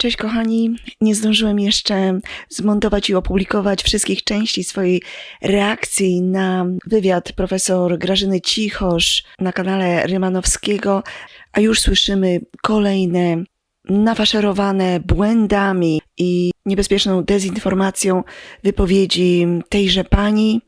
Cześć kochani, nie zdążyłem jeszcze zmontować i opublikować wszystkich części swojej reakcji na wywiad profesor Grażyny Cichosz na kanale Rymanowskiego, a już słyszymy kolejne nafaszerowane błędami i niebezpieczną dezinformacją wypowiedzi tejże pani.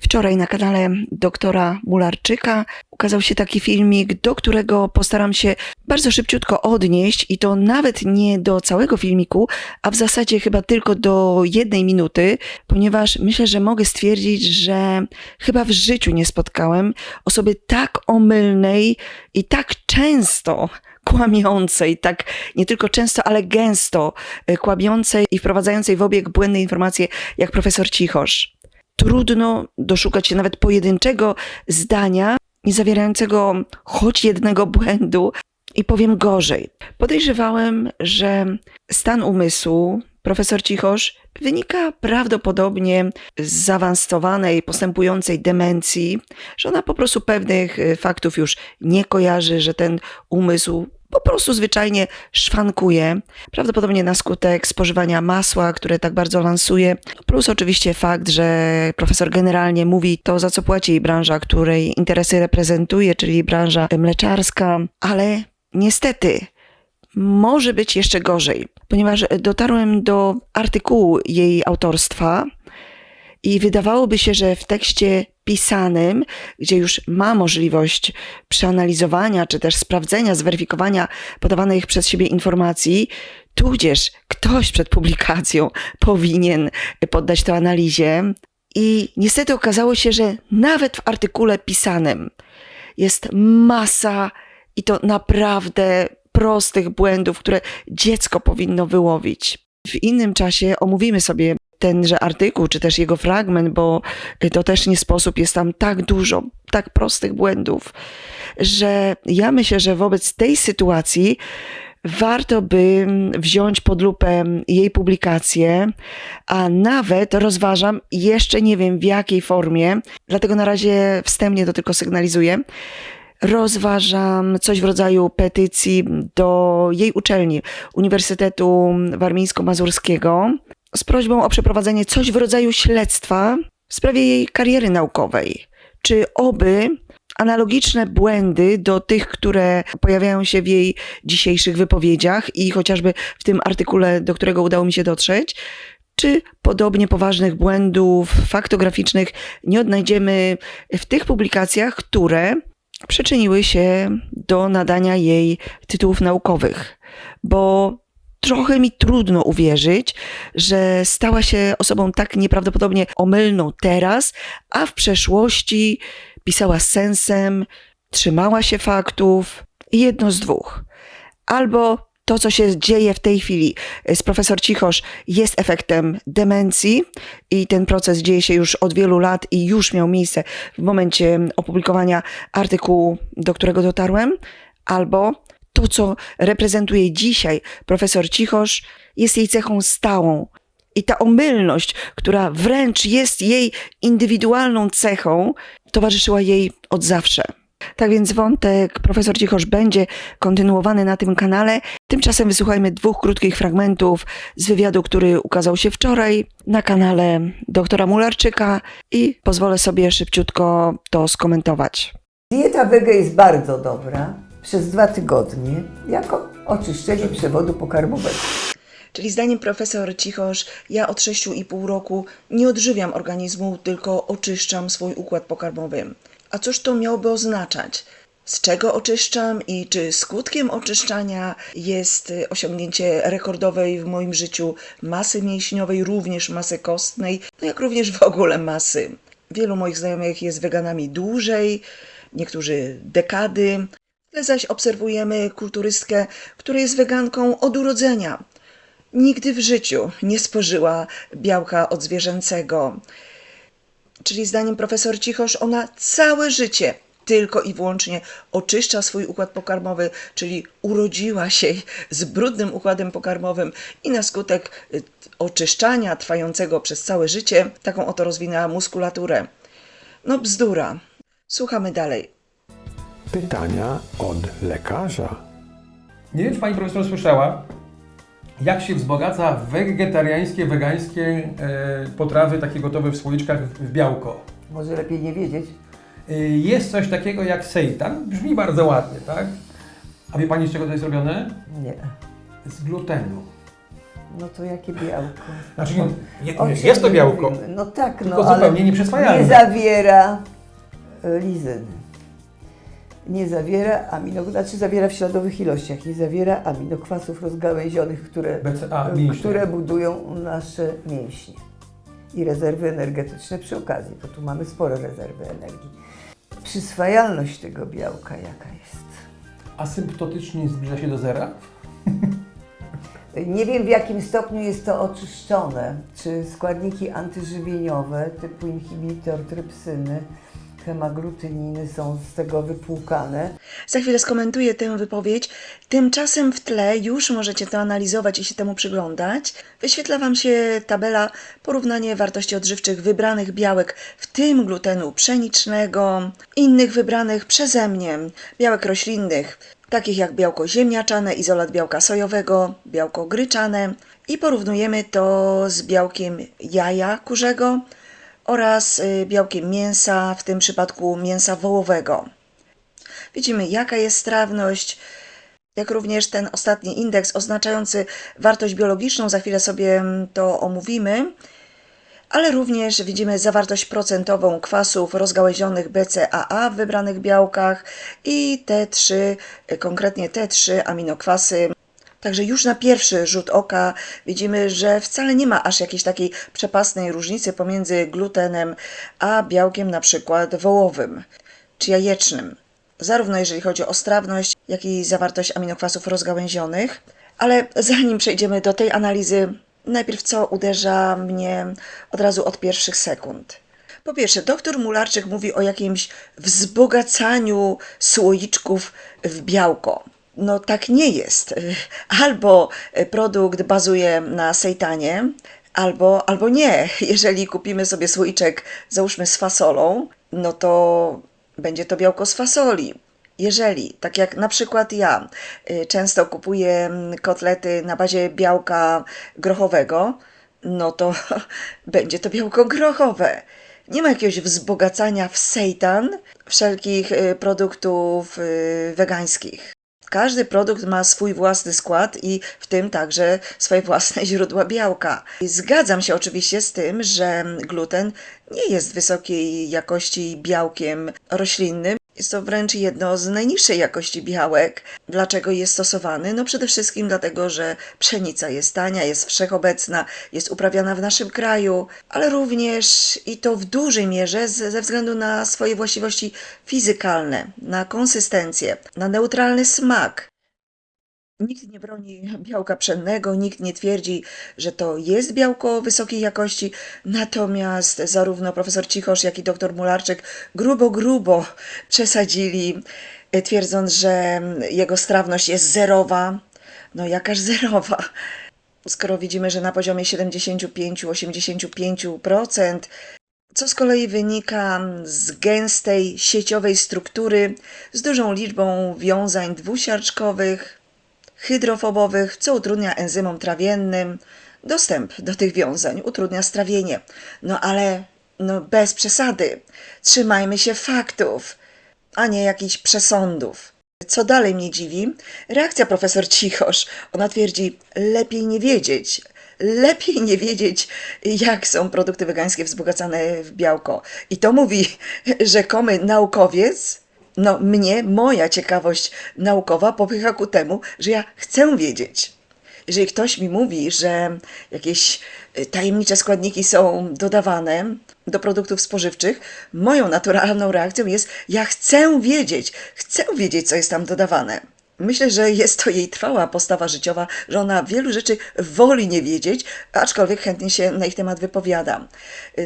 Wczoraj na kanale doktora Mularczyka ukazał się taki filmik, do którego postaram się bardzo szybciutko odnieść i to nawet nie do całego filmiku, a w zasadzie chyba tylko do jednej minuty, ponieważ myślę, że mogę stwierdzić, że chyba w życiu nie spotkałem osoby tak omylnej i tak często kłamiącej, tak nie tylko często, ale gęsto y, kłamiącej i wprowadzającej w obieg błędne informacje jak profesor Cichosz trudno doszukać się nawet pojedynczego zdania, nie zawierającego choć jednego błędu. I powiem gorzej. Podejrzewałem, że stan umysłu profesor Cichosz wynika prawdopodobnie z zaawansowanej, postępującej demencji, że ona po prostu pewnych y, faktów już nie kojarzy, że ten umysł po prostu zwyczajnie szwankuje. Prawdopodobnie na skutek spożywania masła, które tak bardzo lansuje. Plus oczywiście fakt, że profesor generalnie mówi to, za co płaci jej branża, której interesy reprezentuje, czyli branża mleczarska, ale niestety może być jeszcze gorzej, ponieważ dotarłem do artykułu jej autorstwa i wydawałoby się, że w tekście pisanym, gdzie już ma możliwość przeanalizowania czy też sprawdzenia, zweryfikowania podawanych przez siebie informacji, tudzież ktoś przed publikacją powinien poddać to analizie. I niestety okazało się, że nawet w artykule pisanym jest masa i to naprawdę prostych błędów, które dziecko powinno wyłowić. W innym czasie omówimy sobie tenże artykuł, czy też jego fragment, bo to też nie sposób, jest tam tak dużo, tak prostych błędów, że ja myślę, że wobec tej sytuacji warto by wziąć pod lupę jej publikację, a nawet rozważam, jeszcze nie wiem w jakiej formie, dlatego na razie wstępnie to tylko sygnalizuję, rozważam coś w rodzaju petycji do jej uczelni, Uniwersytetu Warmińsko-Mazurskiego, z prośbą o przeprowadzenie coś w rodzaju śledztwa w sprawie jej kariery naukowej. Czy oby analogiczne błędy do tych, które pojawiają się w jej dzisiejszych wypowiedziach i chociażby w tym artykule, do którego udało mi się dotrzeć, czy podobnie poważnych błędów faktograficznych nie odnajdziemy w tych publikacjach, które przyczyniły się do nadania jej tytułów naukowych. Bo trochę mi trudno uwierzyć, że stała się osobą tak nieprawdopodobnie omylną teraz, a w przeszłości pisała z sensem, trzymała się faktów i jedno z dwóch. Albo to, co się dzieje w tej chwili z profesor Cichosz, jest efektem demencji i ten proces dzieje się już od wielu lat i już miał miejsce w momencie opublikowania artykułu, do którego dotarłem, albo to, co reprezentuje dzisiaj profesor Cichosz, jest jej cechą stałą. I ta omylność, która wręcz jest jej indywidualną cechą, towarzyszyła jej od zawsze. Tak więc wątek profesor Cichosz będzie kontynuowany na tym kanale. Tymczasem wysłuchajmy dwóch krótkich fragmentów z wywiadu, który ukazał się wczoraj na kanale doktora Mularczyka i pozwolę sobie szybciutko to skomentować. Dieta wege jest bardzo dobra przez dwa tygodnie jako oczyszczenie przewodu pokarmowego. Czyli zdaniem profesor Cichosz, ja od 6,5 roku nie odżywiam organizmu, tylko oczyszczam swój układ pokarmowy. A cóż to miałoby oznaczać? Z czego oczyszczam i czy skutkiem oczyszczania jest osiągnięcie rekordowej w moim życiu masy mięśniowej, również masy kostnej, no jak również w ogóle masy. Wielu moich znajomych jest weganami dłużej, niektórzy dekady, ale zaś obserwujemy kulturystkę, która jest weganką od urodzenia. Nigdy w życiu nie spożyła białka odzwierzęcego. Czyli zdaniem profesor Cichosz, ona całe życie tylko i wyłącznie oczyszcza swój układ pokarmowy, czyli urodziła się z brudnym układem pokarmowym i na skutek y, oczyszczania trwającego przez całe życie taką oto rozwinęła muskulaturę. No bzdura. Słuchamy dalej. Pytania od lekarza. Nie wiem, czy pani profesor słyszała, Jak się wzbogaca wegetariańskie, wegańskie e, potrawy, takie gotowe w słoiczkach, w, w białko? Może lepiej nie wiedzieć. E, jest coś takiego jak seitan, brzmi bardzo ładnie, tak? A wie Pani z czego to jest zrobione? Nie. Z glutenu. No to jakie białko? Znaczy, nie, nie, jest to białko? No tak, tylko no ale zupełnie nieprzyswajalne. nie zawiera e, lizyny. Nie zawiera amino, znaczy zawiera w śladowych ilościach, nie zawiera aminokwasów rozgałęzionych, które, BCA, które budują nasze mięśnie i rezerwy energetyczne przy okazji, bo tu mamy spore rezerwy energii. Przyswajalność tego białka jaka jest? Asymptotycznie zbliża się do zera? Nie wiem w jakim stopniu jest to oczyszczone. Czy składniki antyżywieniowe typu inhibitor trypsyny, hemagglutyniny są z tego wypłukane. Za chwilę skomentuję tę wypowiedź. Tymczasem w tle już możecie to analizować i się temu przyglądać. Wyświetla Wam się tabela porównanie wartości odżywczych wybranych białek, w tym glutenu pszenicznego, innych wybranych przeze mnie białek roślinnych, takich jak białko ziemniaczane, izolat białka sojowego, białko gryczane i porównujemy to z białkiem jaja kurzego oraz y, białkiem mięsa, w tym przypadku mięsa wołowego. Widzimy, jaka jest strawność, jak również ten ostatni indeks oznaczający wartość biologiczną, za chwilę sobie mm, to omówimy, ale również widzimy zawartość procentową kwasów rozgałęzionych BCAA w wybranych białkach i te trzy, y, konkretnie te trzy aminokwasy. Także już na pierwszy rzut oka widzimy, że wcale nie ma aż jakiejś takiej przepastnej różnicy pomiędzy glutenem a białkiem na przykład wołowym czy jajecznym zarówno jeżeli chodzi o strawność, jak i zawartość aminokwasów rozgałęzionych. Ale zanim przejdziemy do tej analizy, najpierw co uderza mnie od razu od pierwszych sekund. Po pierwsze, doktor Mularczyk mówi o jakimś wzbogacaniu słoiczków w białko. No tak nie jest. Albo produkt bazuje na sejtanie, albo, albo nie. Jeżeli kupimy sobie słoiczek, załóżmy z fasolą, no to będzie to białko z fasoli. Jeżeli, tak jak na przykład ja, y, często kupuję mm, kotlety na bazie białka grochowego, no to będzie to białko grochowe. Nie ma jakiegoś wzbogacania w seitan wszelkich y, produktów y, wegańskich. Każdy produkt ma swój własny skład i w tym także swoje własne źródła białka. I Zgadzam się oczywiście z tym, że gluten nie jest wysokiej jakości białkiem roślinnym. Jest to wręcz jedno z najniższej jakości białek. Dlaczego jest stosowany? No przede wszystkim dlatego, że pszenica jest tania, jest wszechobecna, jest uprawiana w naszym kraju, ale również i to w dużej mierze ze względu na swoje właściwości fizykalne, na konsystencję, na neutralny smak. Nikt nie broni białka pszennego, nikt nie twierdzi, że to jest białko wysokiej jakości, natomiast zarówno profesor Cichosz, jak i dr Mularczyk grubo, grubo przesadzili, e, twierdząc, że jego strawność jest zerowa. No jakaż zerowa? Skoro widzimy, że na poziomie 75-85%, co z kolei wynika z gęstej sieciowej struktury z dużą liczbą wiązań dwusiarczkowych, hydrofobowych, co utrudnia enzymom trawiennym dostęp do tych wiązań, utrudnia strawienie. No ale no bez przesady. Trzymajmy się faktów, a nie jakichś przesądów. Co dalej mnie dziwi? Reakcja profesor Cichosz. Ona twierdzi, lepiej nie wiedzieć. Lepiej nie wiedzieć, jak są produkty wegańskie wzbogacane w białko. I to mówi rzekomy naukowiec, no mnie, moja ciekawość naukowa popycha ku temu, że ja chcę wiedzieć. Jeżeli ktoś mi mówi, że jakieś y, tajemnicze składniki są dodawane do produktów spożywczych, moją naturalną reakcją jest: Ja chcę wiedzieć, chcę wiedzieć, co jest tam dodawane. Myślę, że jest to jej trwała postawa życiowa, że ona wielu rzeczy woli nie wiedzieć, aczkolwiek chętnie się na ich temat wypowiada.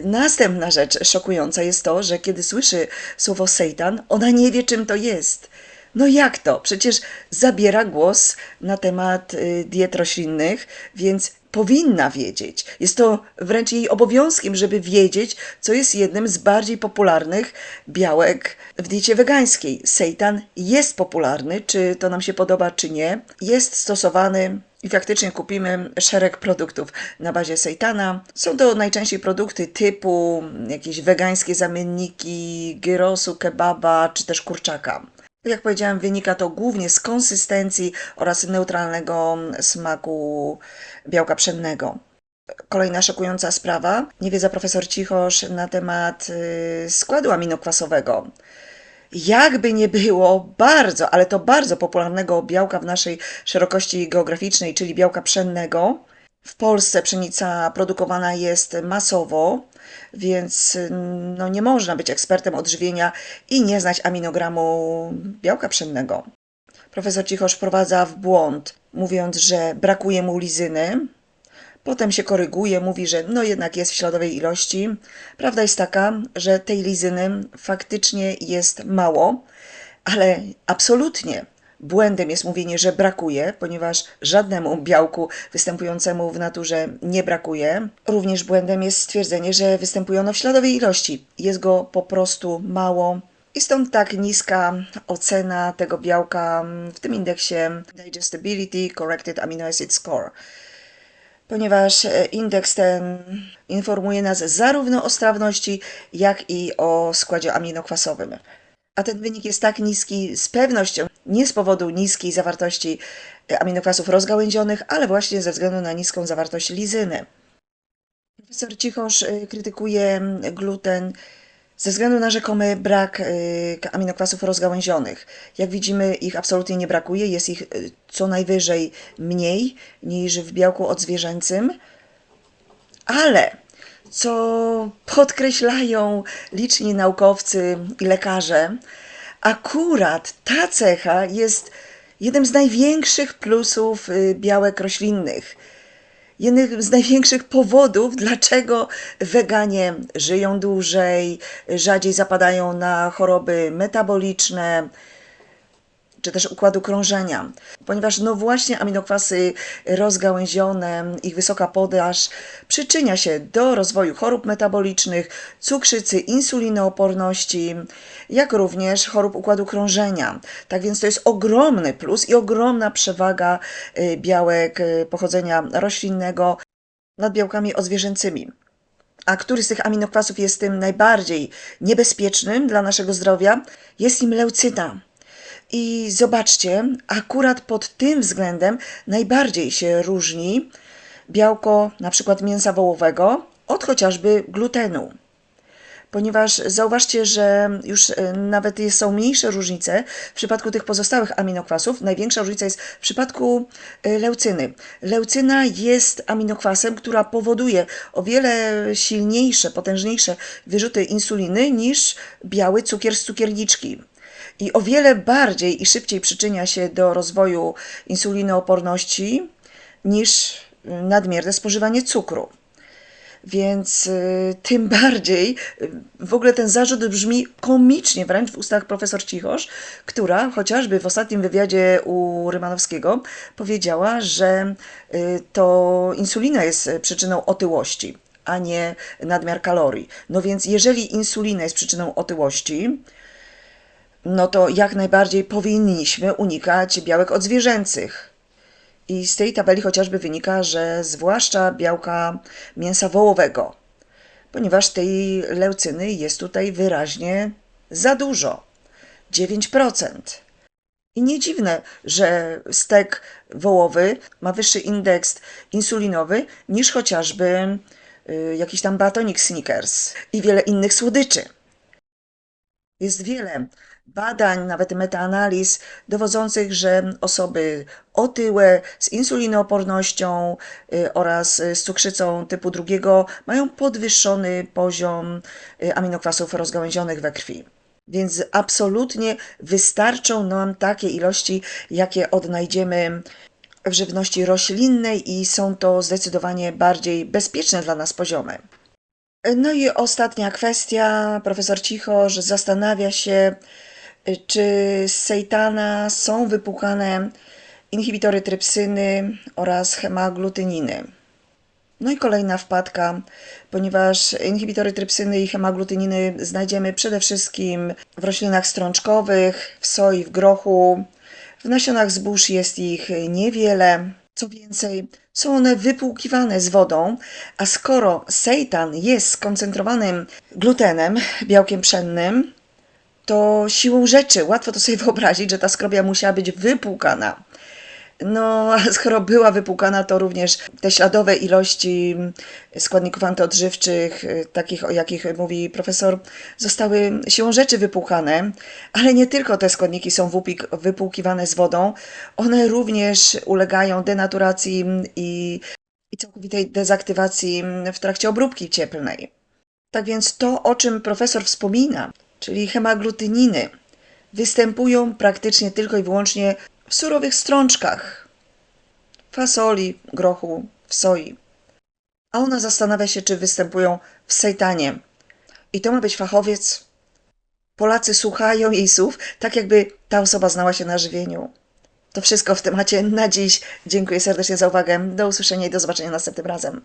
Następna rzecz szokująca jest to, że kiedy słyszy słowo sejtan, ona nie wie, czym to jest. No jak to? Przecież zabiera głos na temat y, diet roślinnych, więc powinna wiedzieć. Jest to wręcz jej obowiązkiem, żeby wiedzieć, co jest jednym z bardziej popularnych białek w diecie wegańskiej. Seitan jest popularny, czy to nam się podoba, czy nie. Jest stosowany I faktycznie kupimy szereg produktów na bazie sejtana. Są to najczęściej produkty typu jakieś wegańskie zamienniki gyrosu, kebaba czy też kurczaka. Tak jak powiedziałam, wynika to głównie z konsystencji oraz neutralnego smaku białka pszennego. Kolejna szokująca sprawa. Nie wiedza profesor Cichosz na temat y, składu aminokwasowego. Jakby nie było bardzo, ale to bardzo popularnego białka w naszej szerokości geograficznej, czyli białka pszennego. W Polsce pszenica produkowana jest masowo, więc y, no, nie można być ekspertem odżywienia i nie znać aminogramu białka pszennego. Profesor Cichosz wprowadza w błąd, mówiąc, że brakuje mu lizyny. Potem się koryguje, mówi, że no jednak jest w śladowej ilości. Prawda jest taka, że tej lizyny faktycznie jest mało, ale absolutnie błędem jest mówienie, że brakuje, ponieważ żadnemu białku występującemu w naturze nie brakuje. Również błędem jest stwierdzenie, że występuje ono w śladowej ilości. Jest go po prostu mało. I stąd tak niska ocena tego białka w tym indeksie Digestibility Corrected Amino Acid Score ponieważ e, indeks ten informuje nas zarówno o strawności, jak i o składzie aminokwasowym. A ten wynik jest tak niski z pewnością nie z powodu niskiej zawartości e, aminokwasów rozgałęzionych, ale właśnie ze względu na niską zawartość lizyny. Profesor Cichosz e, krytykuje gluten ze względu na rzekomy brak y, aminokwasów rozgałęzionych. Jak widzimy, ich absolutnie nie brakuje, jest ich co najwyżej mniej niż w białku odzwierzęcym, ale co podkreślają liczni naukowcy i lekarze, akurat ta cecha jest jednym z największych plusów y, białek roślinnych. Jednym z największych powodów, dlaczego weganie żyją dłużej, rzadziej zapadają na choroby metaboliczne czy też układu krążenia, ponieważ no właśnie aminokwasy rozgałęzione, ich wysoka podaż przyczynia się do rozwoju chorób metabolicznych, cukrzycy, insulinooporności, jak również chorób układu krążenia. Tak więc to jest ogromny plus i ogromna przewaga y, białek y, pochodzenia roślinnego nad białkami odzwierzęcymi. A który z tych aminokwasów jest tym najbardziej niebezpiecznym dla naszego zdrowia? Jest im leucyna. I zobaczcie, akurat pod tym względem najbardziej się różni białko na przykład mięsa wołowego od chociażby glutenu. Ponieważ zauważcie, że już e, nawet są mniejsze różnice w przypadku tych pozostałych aminokwasów. Największa różnica jest w przypadku e, leucyny. Leucyna jest aminokwasem, która powoduje o wiele silniejsze, potężniejsze wyrzuty insuliny niż biały cukier z cukierniczki i o wiele bardziej i szybciej przyczynia się do rozwoju insulinooporności niż nadmierne spożywanie cukru. Więc y, tym bardziej y, w ogóle ten zarzut brzmi komicznie wręcz w ustach profesor Cichosz, która chociażby w ostatnim wywiadzie u Rymanowskiego powiedziała, że y, to insulina jest przyczyną otyłości, a nie nadmiar kalorii. No więc jeżeli insulina jest przyczyną otyłości, no to jak najbardziej powinniśmy unikać białek odzwierzęcych. I z tej tabeli chociażby wynika, że zwłaszcza białka mięsa wołowego, ponieważ tej leucyny jest tutaj wyraźnie za dużo 9%. I nie dziwne, że stek wołowy ma wyższy indeks insulinowy niż chociażby y, jakiś tam batonik Snickers i wiele innych słodyczy. Jest wiele badań, nawet metaanaliz dowodzących, że osoby otyłe z insulinoopornością y, oraz z cukrzycą typu drugiego mają podwyższony poziom y, aminokwasów rozgałęzionych we krwi. Więc absolutnie wystarczą nam takie ilości, jakie odnajdziemy w żywności roślinnej i są to zdecydowanie bardziej bezpieczne dla nas poziomy. No i ostatnia kwestia. Profesor Cichosz zastanawia się, y, czy z sejtana są wypłukane inhibitory trypsyny oraz hemagglutyniny. No i kolejna wpadka, ponieważ inhibitory trypsyny i hemagglutyniny znajdziemy przede wszystkim w roślinach strączkowych, w soi, w grochu. W nasionach zbóż jest ich niewiele, Co więcej, są one wypłukiwane z wodą, a skoro seitan jest skoncentrowanym glutenem, białkiem pszennym, to siłą rzeczy łatwo to sobie wyobrazić, że ta skrobia musiała być wypłukana. No, a skoro była wypłukana, to również te śladowe ilości składników antyodżywczych, y, takich o jakich mówi profesor, zostały siłą rzeczy wypłukane, ale nie tylko te składniki są wypłuk- wypłukiwane z wodą, one również ulegają denaturacji i, i całkowitej dezaktywacji w trakcie obróbki cieplnej. Tak więc to, o czym profesor wspomina, czyli hemagglutyniny, występują praktycznie tylko i wyłącznie w surowych strączkach fasoli, grochu, w soi. A ona zastanawia się, czy występują w sejtanie. I to ma być fachowiec. Polacy słuchają jej słów, tak jakby ta osoba znała się na żywieniu. To wszystko w temacie na dziś. Dziękuję serdecznie za uwagę. Do usłyszenia i do zobaczenia następnym razem.